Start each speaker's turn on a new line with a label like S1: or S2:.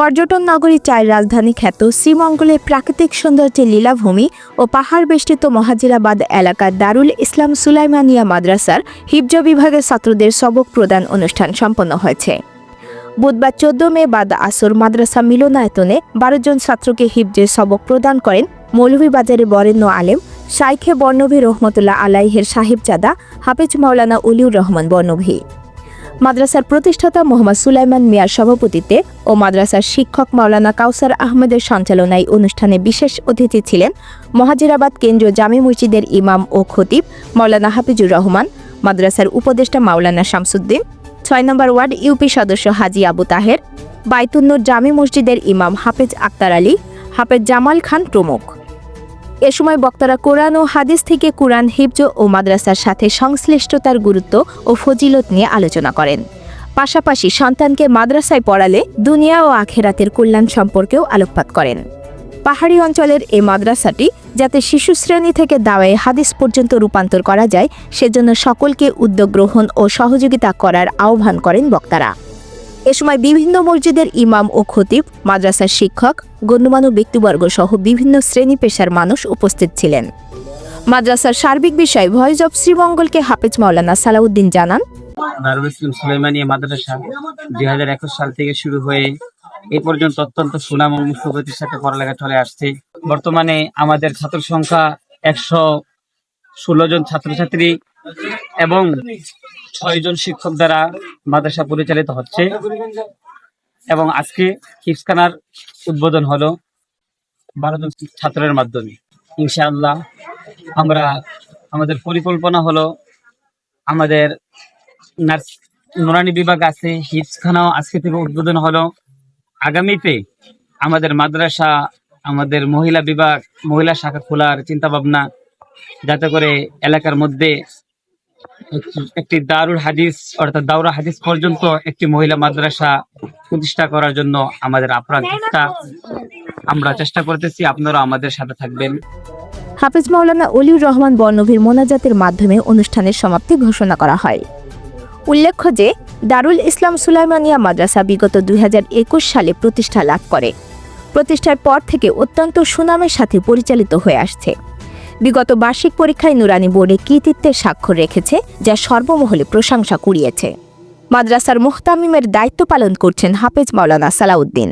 S1: পর্যটন নগরী চায়ের রাজধানী খ্যাত শ্রীমঙ্গলের প্রাকৃতিক সৌন্দর্যের লীলাভূমি ও পাহাড় বেষ্টিত মহাজিরাবাদ এলাকার দারুল ইসলাম সুলাইমানিয়া মাদ্রাসার হিফজ বিভাগের ছাত্রদের সবক প্রদান অনুষ্ঠান সম্পন্ন হয়েছে। বুধবার চোদ্দ মে বাদ আসর মাদ্রাসা মিলনায়তনে বারো জন ছাত্রকে হিফজের সবক প্রদান করেন মৌলভীবাজারের বরেণ্য আলেম, শাইখে বর্ণভী রহমতুল্লাহ আলাইহের সাহেবজাদা, হাফেজ মাওলানা উলিউর রহমান বর্ণভী। মাদ্রাসার প্রতিষ্ঠাতা মোহাম্মদ সুলাইমান মিয়ার সভাপতিত্বে ও মাদ্রাসার শিক্ষক মাওলানা কাউসার আহমেদের সঞ্চালনায় অনুষ্ঠানে বিশেষ অতিথি ছিলেন মহাজিরাবাদ কেন্দ্রীয় জামে মসজিদের ইমাম ও খতিব মাওলানা হাফিজুর রহমান, মাদ্রাসার উপদেষ্টা মাওলানা শামসুদ্দিন, ছয় নম্বর ওয়ার্ড ইউপি সদস্য হাজি আবু তাহের, বাইতুন্নুর জামে মসজিদের ইমাম হাফেজ আক্তার আলী, হাফেজ জামাল খান প্রমুখ। এ সময় বক্তারা কোরআন ও হাদিস থেকে কোরআন হিফজ ও মাদ্রাসার সাথে সংশ্লিষ্টতার গুরুত্ব ও ফজিলত নিয়ে আলোচনা করেন। পাশাপাশি সন্তানকে মাদ্রাসায় পড়ালে দুনিয়া ও আখেরাতের কল্যাণ সম্পর্কেও আলোকপাত করেন। পাহাড়ি অঞ্চলের এই মাদ্রাসাটি যাতে শিশু শ্রেণি থেকে দাওয়ায় হাদিস পর্যন্ত রূপান্তর করা যায়, সেজন্য সকলকে উদ্যোগ গ্রহণ ও সহযোগিতা করার আহ্বান করেন বক্তারা। এ সময় বিভিন্ন মসজিদের ইমাম ও খতিব, মাদ্রাসার শিক্ষক, গণ্যমান্য ব্যক্তিবর্গ সহ বিভিন্ন শ্রেণি পেশার মানুষ উপস্থিত ছিলেন। মাদ্রাসার সার্বিক বিষয় ভয়েস অব শ্রীমঙ্গলকে হাফেজ মাওলানা সালাউদ্দিন জানান
S2: মাদ্রাসা দুই হাজার একুশ সাল থেকে শুরু হয়ে এই পর্যন্ত অত্যন্ত সুনাম সাথে পড়ালেখা চলে আসছে। বর্তমানে আমাদের ছাত্র সংখ্যা একশো ষোলো জন ছাত্রছাত্রী। এবং ছয় জন শিক্ষক দ্বারা মাদ্রাসা পরিচালিত হচ্ছে। এবং আজকে হিফসখানার উদ্বোধন হলো বারো জন ছাত্রের মাধ্যমে। ইনশাআল্লাহ আমরা, আমাদের পরিকল্পনা হলো আমাদের নার্স, নুরানি বিভাগ আছে হিপসখানাও আজকে থেকে উদ্বোধন হলো। আগামীতে আমাদের মাদ্রাসা, আমাদের মহিলা বিভাগ, মহিলা শাখা খোলার চিন্তা ভাবনা যাতে করে এলাকার মধ্যে একটি দারুল হাদিস, অর্থাৎ দাউরা হাদিস পর্যন্ত একটি মহিলা মাদ্রাসা প্রতিষ্ঠা করার জন্য আমাদের আপ্রাণ আমরা চেষ্টা করতেছি আপনারা আমাদের সাথে থাকবেন।
S1: হাফেজ মাওলানা অলিউর রহমান বর্ণভীর মোনাজাতের মাধ্যমে অনুষ্ঠানের সমাপ্তি ঘোষণা করা হয়। উল্লেখ্য যে, দারুল ইসলাম সুলাইমানিয়া মাদ্রাসা বিগত দুই হাজার একুশ সালে প্রতিষ্ঠা লাভ করে। প্রতিষ্ঠার পর থেকে অত্যন্ত সুনামের সাথে পরিচালিত হয়ে আসছে। বিগত বার্ষিক পরীক্ষায় নুরানি বোর্ডে কৃতিত্বের স্বাক্ষর রেখেছে, যা সর্বমহলে প্রশংসা কুড়িয়েছে? মাদ্রাসার মুহতামিমের দায়িত্ব পালন করছেন হাফেজ মাওলানা সালাউদ্দিন।